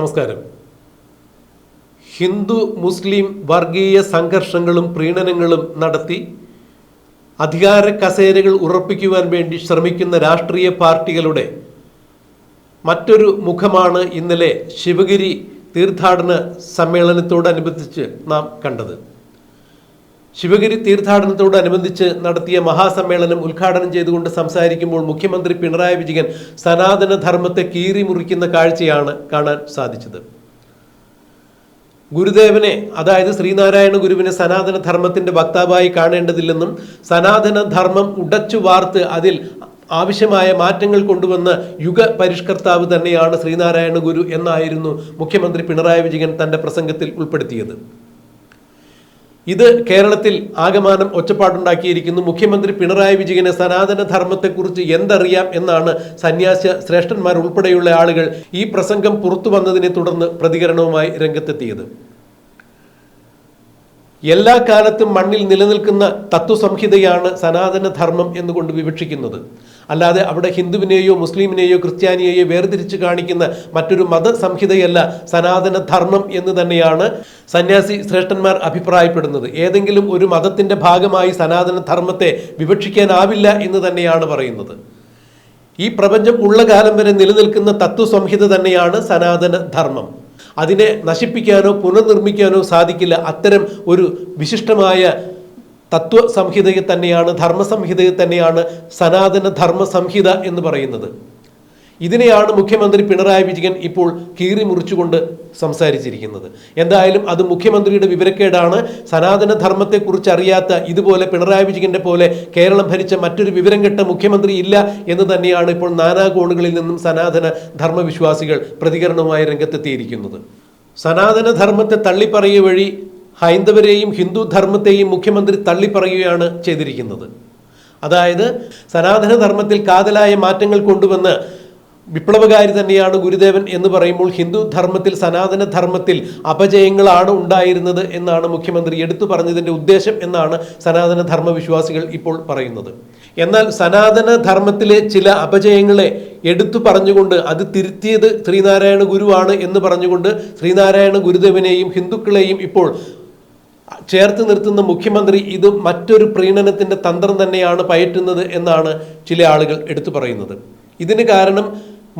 നമസ്കാരം. ഹിന്ദു മുസ്ലിം വർഗീയ സംഘർഷങ്ങളും പ്രീണനങ്ങളും നടത്തി അധികാര കസേരകൾ ഉറപ്പിക്കുവാൻ വേണ്ടി ശ്രമിക്കുന്ന രാഷ്ട്രീയ പാർട്ടികളുടെ മറ്റൊരു മുഖമാണ് ഇന്നലെ ശിവഗിരി തീർത്ഥാടന സമ്മേളനത്തോടനുബന്ധിച്ച് നാം കണ്ടത്. ശിവഗിരി തീർത്ഥാടനത്തോടനുബന്ധിച്ച് നടത്തിയ മഹാസമ്മേളനം ഉദ്ഘാടനം ചെയ്തുകൊണ്ട് സംസാരിക്കുമ്പോൾ മുഖ്യമന്ത്രി പിണറായി വിജയൻ സനാതന ധർമ്മത്തെ കീറി മുറിക്കുന്ന കാഴ്ചയാണ് കാണാൻ സാധിച്ചത്. ഗുരുദേവനെ അതായത് ശ്രീനാരായണ ഗുരുവിനെ സനാതന ധർമ്മത്തിന്റെ വക്താവായി കാണേണ്ടതില്ലെന്നും സനാതന ധർമ്മം ഉടച്ചു വാർത്ത് അതിൽ ആവശ്യമായ മാറ്റങ്ങൾ കൊണ്ടുവന്ന യുഗ പരിഷ്കർത്താവ് തന്നെയാണ് ശ്രീനാരായണ ഗുരു എന്നായിരുന്നു മുഖ്യമന്ത്രി പിണറായി വിജയൻ തന്റെ പ്രസംഗത്തിൽ ഉൾപ്പെടുത്തിയത്. ഇത് കേരളത്തിൽ ആകമാനം ഒച്ചപ്പാടുണ്ടാക്കിയിരിക്കുന്നു. മുഖ്യമന്ത്രി പിണറായി വിജയന് സനാതന ധർമ്മത്തെക്കുറിച്ച് എന്തറിയാം എന്നാണ് സന്യാസ ശ്രേഷ്ഠന്മാർ ഉൾപ്പെടെയുള്ള ആളുകൾ ഈ പ്രസംഗം പുറത്തു വന്നതിനെ തുടർന്ന് പ്രതികരണവുമായി രംഗത്തെത്തിയത്. എല്ലാ കാലത്തും മണ്ണിൽ നിലനിൽക്കുന്ന തത്വസംഹിതയാണ് സനാതന ധർമ്മം എന്നുകൊണ്ട് വിവക്ഷിക്കുന്നത്. അല്ലാതെ അവിടെ ഹിന്ദുവിനെയോ മുസ്ലിമിനെയോ ക്രിസ്ത്യാനിയെയോ വേർതിരിച്ച് കാണിക്കുന്ന മറ്റൊരു മതസംഹിതയല്ല സനാതന ധർമ്മം എന്ന് തന്നെയാണ് സന്യാസി ശ്രേഷ്ഠന്മാർ അഭിപ്രായപ്പെടുന്നത്. ഏതെങ്കിലും ഒരു മതത്തിന്റെ ഭാഗമായി സനാതന ധർമ്മത്തെ വിവക്ഷിക്കാനാവില്ല എന്ന് തന്നെയാണ് പറയുന്നത്. ഈ പ്രപഞ്ചം ഉള്ള കാലം വരെ നിലനിൽക്കുന്ന തത്വസംഹിത തന്നെയാണ് സനാതന ധർമ്മം അതിനെ നശിപ്പിക്കാനോ പുനർനിർമ്മിക്കാനോ സാധിക്കില്ല. അത്തരം ഒരു വിശിഷ്ടമായ തത്വ സംഹിതയെ തന്നെയാണ് ധർമ്മസംഹിതയെ തന്നെയാണ് സനാതന ധർമ്മ സംഹിത എന്ന് പറയുന്നത്. ഇതിനെയാണ് മുഖ്യമന്ത്രി പിണറായി വിജയൻ ഇപ്പോൾ കീറി മുറിച്ചുകൊണ്ട് സംസാരിച്ചിരിക്കുന്നത്. എന്തായാലും അത് മുഖ്യമന്ത്രിയുടെ വിവരക്കേടാണ്. സനാതന ധർമ്മത്തെക്കുറിച്ച് അറിയാത്ത ഇതുപോലെ പിണറായി വിജയന്റെ പോലെ കേരളം ഭരിച്ച മറ്റൊരു വിവരം കെട്ട മുഖ്യമന്ത്രി ഇല്ല എന്ന് തന്നെയാണ് ഇപ്പോൾ നാനാകോണുകളിൽ നിന്നും സനാതന ധർമ്മവിശ്വാസികൾ പ്രതികരണവുമായി രംഗത്തെത്തിയിരിക്കുന്നത്. സനാതന ധർമ്മത്തെ തള്ളിപ്പറയ വഴി ഹൈന്ദവരെയും ഹിന്ദു ധർമ്മത്തെയും മുഖ്യമന്ത്രി തള്ളിപ്പറയുകയാണ് ചെയ്തിരിക്കുന്നത്. അതായത് സനാതനധർമ്മത്തിൽ കാതലായ മാറ്റങ്ങൾ കൊണ്ടുവന്ന് വിപ്ലവകാരി തന്നെയാണ് ഗുരുദേവൻ എന്ന് പറയുമ്പോൾ ഹിന്ദു ധർമ്മത്തിൽ സനാതന ധർമ്മത്തിൽ അപജയങ്ങളാണ് ഉണ്ടായിരുന്നത് എന്നാണ് മുഖ്യമന്ത്രി എടുത്തു പറഞ്ഞതിന്റെ ഉദ്ദേശം എന്നാണ് സനാതന ധർമ്മ വിശ്വാസികൾ ഇപ്പോൾ പറയുന്നത്. എന്നാൽ സനാതന ധർമ്മത്തിലെ ചില അപജയങ്ങളെ എടുത്തു പറഞ്ഞുകൊണ്ട് അത് തിരുത്തിയത് ശ്രീനാരായണ ഗുരുവാണ് എന്ന് പറഞ്ഞുകൊണ്ട് ശ്രീനാരായണ ഗുരുദേവനെയും ഹിന്ദുക്കളെയും ഇപ്പോൾ ചേർത്ത് നിർത്തുന്ന മുഖ്യമന്ത്രി ഇത് മറ്റൊരു പ്രീണനത്തിന്റെ തന്ത്രം തന്നെയാണ് പയറ്റുന്നത് എന്നാണ് ചില ആളുകൾ എടുത്തു പറയുന്നത്. ഇതിന് കാരണം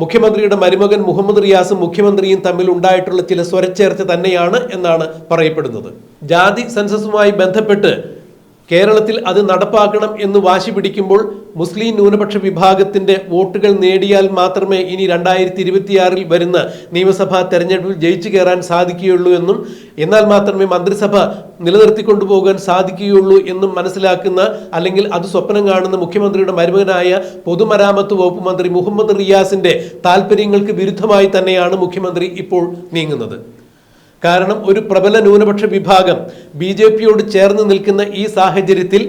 മുഖ്യമന്ത്രിയുടെ മരുമകൻ മുഹമ്മദ് റിയാസും മുഖ്യമന്ത്രിയും തമ്മിൽ ഉണ്ടായിട്ടുള്ള ചില സ്വരച്ചേർച്ച തന്നെയാണ് എന്നാണ് പറയപ്പെടുന്നത്. ജാതി സെൻസസുമായി ബന്ധപ്പെട്ട് കേരളത്തിൽ അത് നടപ്പാക്കണം എന്ന് വാശി പിടിക്കുമ്പോൾ മുസ്ലിം ന്യൂനപക്ഷ വിഭാഗത്തിന്റെ വോട്ടുകൾ നേടിയാൽ മാത്രമേ ഇനി രണ്ടായിരത്തി ഇരുപത്തിയാറിൽ വരുന്ന നിയമസഭാ തെരഞ്ഞെടുപ്പിൽ ജയിച്ചു കയറാൻ സാധിക്കുകയുള്ളൂ എന്നും എന്നാൽ മാത്രമേ മന്ത്രിസഭ നിലനിർത്തിക്കൊണ്ടുപോകാൻ സാധിക്കുകയുള്ളൂ എന്നും മനസ്സിലാക്കുന്ന അല്ലെങ്കിൽ അത് സ്വപ്നം കാണുന്ന മുഖ്യമന്ത്രിയുടെ മരുമകനായ പൊതുമരാമത്ത് വകുപ്പ് മന്ത്രി മുഹമ്മദ് റിയാസിന്റെ താല്പര്യങ്ങൾക്ക് വിരുദ്ധമായി തന്നെയാണ് മുഖ്യമന്ത്രി ഇപ്പോൾ നീങ്ങുന്നത്. കാരണം ഒരു പ്രബല ന്യൂനപക്ഷ വിഭാഗം ബി ജെ പിയോട് ചേർന്ന് നിൽക്കുന്ന ഈ സാഹചര്യത്തിൽ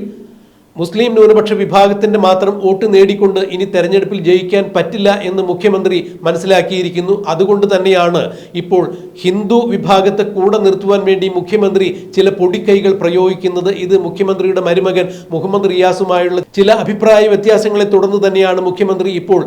മുസ്ലിം ന്യൂനപക്ഷ വിഭാഗത്തിന്റെ മാത്രം വോട്ട് നേടിക്കൊണ്ട് ഇനി തെരഞ്ഞെടുപ്പിൽ ജയിക്കാൻ പറ്റില്ല എന്ന് മുഖ്യമന്ത്രി മനസ്സിലാക്കിയിരിക്കുന്നു. അതുകൊണ്ട് തന്നെയാണ് ഇപ്പോൾ ഹിന്ദു വിഭാഗത്തെ കൂടെ നിർത്തുവാൻ വേണ്ടി മുഖ്യമന്ത്രി ചില പൊടിക്കൈകൾ പ്രയോഗിക്കുന്നത്. ഇത് മുഖ്യമന്ത്രിയുടെ മരുമകൻ മുഹമ്മദ് റിയാസുമായുള്ള ചില അഭിപ്രായ വ്യത്യാസങ്ങളെ തുടർന്ന് തന്നെയാണ് മുഖ്യമന്ത്രി ഇപ്പോൾ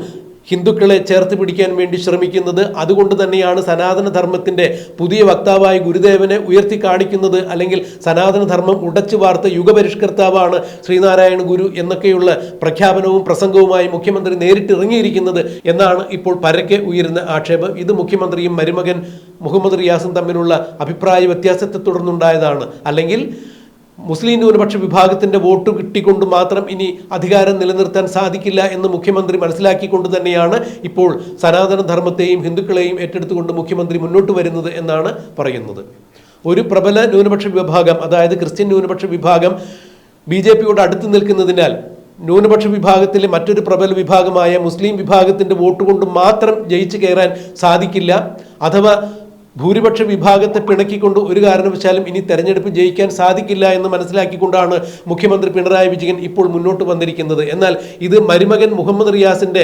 ഹിന്ദുക്കളെ ചേർത്ത് പിടിക്കാൻ വേണ്ടി ശ്രമിക്കുന്നത് അതുകൊണ്ട് തന്നെയാണ് സനാതനധർമ്മത്തിന്റെ പുതിയ വക്താവായി ഗുരുദേവനെ ഉയർത്തി കാണിക്കുന്നത് അല്ലെങ്കിൽ സനാതനധർമ്മം ഉടച്ചു വാർത്ത യുഗപരിഷ്കർത്താവാണ് ശ്രീനാരായണ ഗുരു എന്നൊക്കെയുള്ള പ്രഖ്യാപനവും പ്രസംഗവുമായി മുഖ്യമന്ത്രി നേരിട്ടിറങ്ങിയിരിക്കുന്നത് എന്നാണ് ഇപ്പോൾ പരക്കെ ഉയരുന്ന ആക്ഷേപം. ഇത് മുഖ്യമന്ത്രിയും മരുമകൻ മുഹമ്മദ് റിയാസും തമ്മിലുള്ള അഭിപ്രായ വ്യത്യാസത്തെ തുടർന്നുണ്ടായതാണ്. അല്ലെങ്കിൽ മുസ്ലിം ന്യൂനപക്ഷ വിഭാഗത്തിന്റെ വോട്ട് കിട്ടിക്കൊണ്ട് മാത്രം ഇനി അധികാരം നിലനിർത്താൻ സാധിക്കില്ല എന്ന് മുഖ്യമന്ത്രി മനസ്സിലാക്കിക്കൊണ്ട് തന്നെയാണ് ഇപ്പോൾ സനാതനധർമ്മത്തെയും ഹിന്ദുക്കളെയും ഏറ്റെടുത്തുകൊണ്ട് മുഖ്യമന്ത്രി മുന്നോട്ട് വരുന്നത് എന്നാണ് പറയുന്നത്. ഒരു പ്രബല ന്യൂനപക്ഷ വിഭാഗം അതായത് ക്രിസ്ത്യൻ ന്യൂനപക്ഷ വിഭാഗം ബി ജെ പിയോട് അടുത്ത് നിൽക്കുന്നതിനാൽ ന്യൂനപക്ഷ വിഭാഗത്തിലെ മറ്റൊരു പ്രബല വിഭാഗമായ മുസ്ലിം വിഭാഗത്തിന്റെ വോട്ട് കൊണ്ട് മാത്രം ജയിച്ചു കയറാൻ സാധിക്കില്ല. അഥവാ ഭൂരിപക്ഷ വിഭാഗത്തെ പിണക്കിക്കൊണ്ട് ഒരു കാരണവശാലും ഇനി തെരഞ്ഞെടുപ്പ് ജയിക്കാൻ സാധിക്കില്ല എന്ന് മനസ്സിലാക്കിക്കൊണ്ടാണ് മുഖ്യമന്ത്രി പിണറായി വിജയൻ ഇപ്പോൾ മുന്നോട്ട് വന്നിരിക്കുന്നത്. എന്നാൽ ഇത് മരുമകൻ മുഹമ്മദ് റിയാസിന്റെ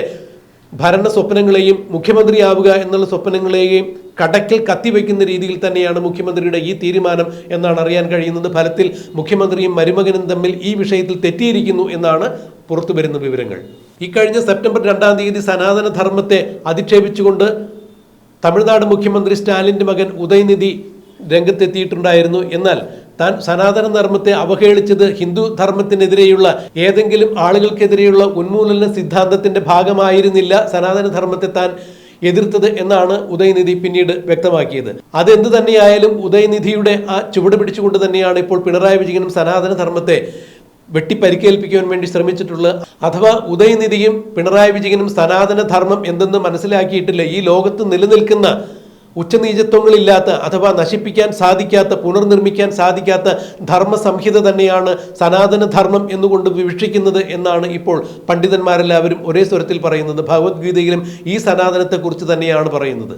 ഭരണ സ്വപ്നങ്ങളെയും മുഖ്യമന്ത്രിയാവുക എന്നുള്ള സ്വപ്നങ്ങളെയും കടക്കിൽ കത്തിവെക്കുന്ന രീതിയിൽ തന്നെയാണ് മുഖ്യമന്ത്രിയുടെ ഈ തീരുമാനം എന്നാണ് അറിയാൻ കഴിയുന്നത്. ഫലത്തിൽ മുഖ്യമന്ത്രിയും മരുമകനും തമ്മിൽ ഈ വിഷയത്തിൽ തെറ്റിയിരിക്കുന്നു എന്നാണ് പുറത്തു വരുന്ന വിവരങ്ങൾ. ഇക്കഴിഞ്ഞ സെപ്റ്റംബർ രണ്ടാം തീയതി സനാതന ധർമ്മത്തെ അധിക്ഷേപിച്ചുകൊണ്ട് തമിഴ്നാട് മുഖ്യമന്ത്രി സ്റ്റാലിന്റെ മകൻ ഉദയനിധി രംഗത്തെത്തിയിട്ടുണ്ടായിരുന്നു. എന്നാൽ താൻ സനാതന ധർമ്മത്തെ അവഹേളിച്ചത് ഹിന്ദു ധർമ്മത്തിനെതിരെയുള്ള ഏതെങ്കിലും ആളുകൾക്കെതിരെയുള്ള ഉന്മൂലന സിദ്ധാന്തത്തിന്റെ ഭാഗമായിരുന്നില്ല സനാതന ധർമ്മത്തെ താൻ എതിർത്തത് എന്നാണ് ഉദയനിധി പിന്നീട് വ്യക്തമാക്കിയത്. അതെന്തു തന്നെയായാലും ഉദയനിധിയുടെ ആ ചുവട് പിടിച്ചുകൊണ്ട് തന്നെയാണ് ഇപ്പോൾ പിണറായി വിജയനും സനാതന ധർമ്മത്തെ വെട്ടിപ്പരിക്കേൽപ്പിക്കുവാൻ വേണ്ടി ശ്രമിച്ചിട്ടുള്ളത് അഥവാ ഉദയനിധിയും പിണറായി വിജയനും സനാതന ധർമ്മം എന്തെന്ന് മനസ്സിലാക്കിയിട്ടില്ല ഈ ലോകത്ത് നിലനിൽക്കുന്ന ഉച്ചനീചത്വങ്ങളില്ലാത്ത അഥവാ നശിപ്പിക്കാൻ സാധിക്കാത്ത പുനർനിർമ്മിക്കാൻ സാധിക്കാത്ത ധർമ്മസംഹിത തന്നെയാണ് സനാതന ധർമ്മം എന്നുകൊണ്ട് വിവക്ഷിക്കുന്നത് എന്നാണ് ഇപ്പോൾ പണ്ഡിതന്മാരെല്ലാവരും ഒരേ സ്വരത്തിൽ പറയുന്നത്. ഭഗവത്ഗീതയിലും ഈ സനാതനത്തെക്കുറിച്ച് തന്നെയാണ് പറയുന്നത്.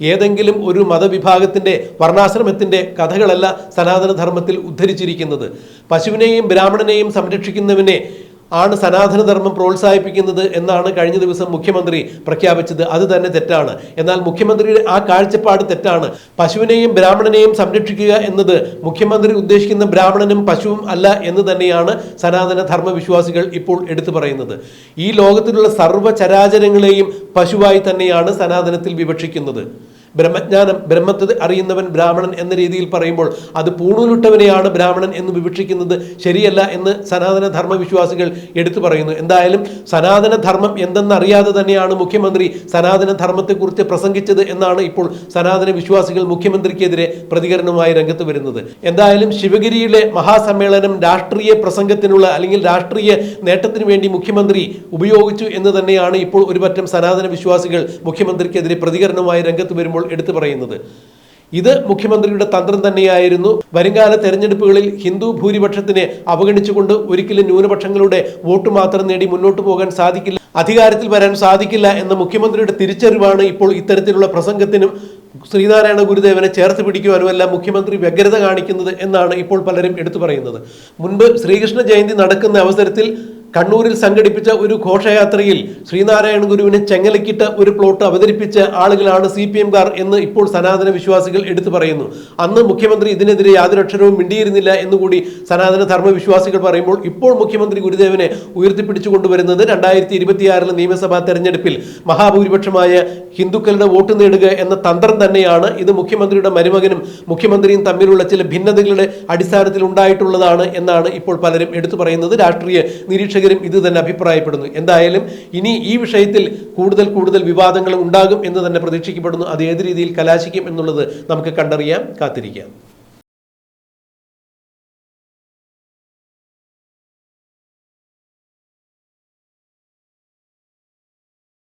ഏതെങ്കിലും ഒരു മതവിഭാഗത്തിന്റെ വർണാശ്രമത്തിന്റെ കഥകളല്ല സനാതനധർമ്മത്തിൽ ഉദ്ധരിച്ചിരിക്കുന്നത്. പശുവിനെയും ബ്രാഹ്മണനെയും സംരക്ഷിക്കുന്നവനെ ആണ് സനാതനധർമ്മം പ്രോത്സാഹിപ്പിക്കുന്നത് എന്നാണ് കഴിഞ്ഞ ദിവസം മുഖ്യമന്ത്രി പ്രഖ്യാപിച്ചത്. അത് തന്നെ തെറ്റാണ്. എന്നാൽ മുഖ്യമന്ത്രിയുടെ ആ കാഴ്ചപ്പാട് തെറ്റാണ്. പശുവിനെയും ബ്രാഹ്മണനെയും സംരക്ഷിക്കുക എന്നത് മുഖ്യമന്ത്രി ഉദ്ദേശിക്കുന്ന ബ്രാഹ്മണനും പശുവും അല്ല എന്ന് തന്നെയാണ് സനാതന ധർമ്മ വിശ്വാസികൾ ഇപ്പോൾ എടുത്തു പറയുന്നത്. ഈ ലോകത്തിലുള്ള സർവചരാചരങ്ങളെയും പശുവായി തന്നെയാണ് സനാതനത്തിൽ വിവക്ഷിക്കുന്നത്. ബ്രഹ്മജ്ഞാനം ബ്രഹ്മത്തെ അറിയുന്നവൻ ബ്രാഹ്മണൻ എന്ന രീതിയിൽ പറയുമ്പോൾ അത് പൂണൂലിട്ടവനെയാണ് ബ്രാഹ്മണൻ എന്ന് വിവക്ഷിക്കുന്നത് ശരിയല്ല എന്ന് സനാതന ധർമ്മവിശ്വാസികൾ എടുത്തു പറയുന്നു. എന്തായാലും സനാതന ധർമ്മം എന്തെന്നറിയാതെ തന്നെയാണ് മുഖ്യമന്ത്രി സനാതന ധർമ്മത്തെക്കുറിച്ച് പ്രസംഗിച്ചത് എന്നാണ് ഇപ്പോൾ സനാതന വിശ്വാസികൾ മുഖ്യമന്ത്രിക്കെതിരെ പ്രതികരണവുമായി രംഗത്ത് വരുന്നത്. എന്തായാലും ശിവഗിരിയിലെ മഹാസമ്മേളനം രാഷ്ട്രീയ പ്രസംഗത്തിനുള്ള അല്ലെങ്കിൽ രാഷ്ട്രീയ നേട്ടത്തിന് വേണ്ടി മുഖ്യമന്ത്രി ഉപയോഗിച്ചു എന്ന് തന്നെയാണ് ഇപ്പോൾ ഒരുപറ്റം സനാതന വിശ്വാസികൾ മുഖ്യമന്ത്രിക്കെതിരെ പ്രതികരണവുമായി രംഗത്ത് വരുമ്പോൾ എടുത്തു പറയുന്നത്. ഇത് മുഖ്യമന്ത്രിയുടെ തന്ത്രം തന്നെയായിരുന്നു. വരുംകാല തെരഞ്ഞെടുപ്പുകളിൽ ഹിന്ദു ഭൂരിപക്ഷത്തിനെ അവഗണിച്ചുകൊണ്ട് ഒരിക്കലും ന്യൂനപക്ഷങ്ങളുടെ വോട്ട് മാത്രം നേടി മുന്നോട്ട് പോകാൻ സാധിക്കില്ല അധികാരത്തിൽ വരാൻ സാധിക്കില്ല എന്ന മുഖ്യമന്ത്രിയുടെ തിരിച്ചറിവാണ് ഇപ്പോൾ ഇത്തരത്തിലുള്ള പ്രസംഗത്തിനും ശ്രീനാരായണ ഗുരുദേവനെ ചേർത്ത് പിടിക്കുവാനുമല്ല മുഖ്യമന്ത്രി വ്യഗ്രത കാണിക്കുന്നത് എന്നാണ് ഇപ്പോൾ പലരും എടുത്തു പറയുന്നത്. മുൻപ് ശ്രീകൃഷ്ണ ജയന്തി നടക്കുന്ന അവസരത്തിൽ കണ്ണൂരിൽ സംഘടിപ്പിച്ച ഒരു ഘോഷയാത്രയിൽ ശ്രീനാരായണ ഗുരുവിനെ ചെങ്ങലക്കിട്ട് ഒരു പ്ലോട്ട് അവതരിപ്പിച്ച ആളുകളാണ് സി പി എംകാർ എന്ന് ഇപ്പോൾ സനാതന വിശ്വാസികൾ എടുത്തു പറയുന്നു. അന്ന് മുഖ്യമന്ത്രി ഇതിനെതിരെ യാതൊരു അക്ഷരവും മിണ്ടിയിരുന്നില്ല എന്നുകൂടി സനാതന ധർമ്മ വിശ്വാസികൾ പറയുമ്പോൾ ഇപ്പോൾ മുഖ്യമന്ത്രി ഗുരുദേവനെ ഉയർത്തിപ്പിടിച്ചു കൊണ്ടുവരുന്നത് രണ്ടായിരത്തി ഇരുപത്തിയാറിലെ നിയമസഭാ തെരഞ്ഞെടുപ്പിൽ മഹാഭൂരിപക്ഷമായ ഹിന്ദുക്കളുടെ വോട്ട് നേടുക എന്ന തന്ത്രം തന്നെയാണ് ഇത് മുഖ്യമന്ത്രിയുടെ മരുമകനും മുഖ്യമന്ത്രിയും തമ്മിലുള്ള ചില ഭിന്നതകളുടെ അടിസ്ഥാനത്തിൽ ഉണ്ടായിട്ടുള്ളതാണ് എന്നാണ് ഇപ്പോൾ പലരും എടുത്തു പറയുന്നത്. രാഷ്ട്രീയ നിരീക്ഷകരും ഇത് തന്നെ അഭിപ്രായപ്പെടുന്നു. എന്തായാലും ഇനി ഈ വിഷയത്തിൽ കൂടുതൽ കൂടുതൽ വിവാദങ്ങൾ ഉണ്ടാകും എന്ന് തന്നെ പ്രതീക്ഷിക്കപ്പെടുന്നു. അത് ഏത് രീതിയിൽ കലാശിക്കും എന്നുള്ളത് നമുക്ക് കണ്ടറിയാം. കാത്തിരിക്കാം.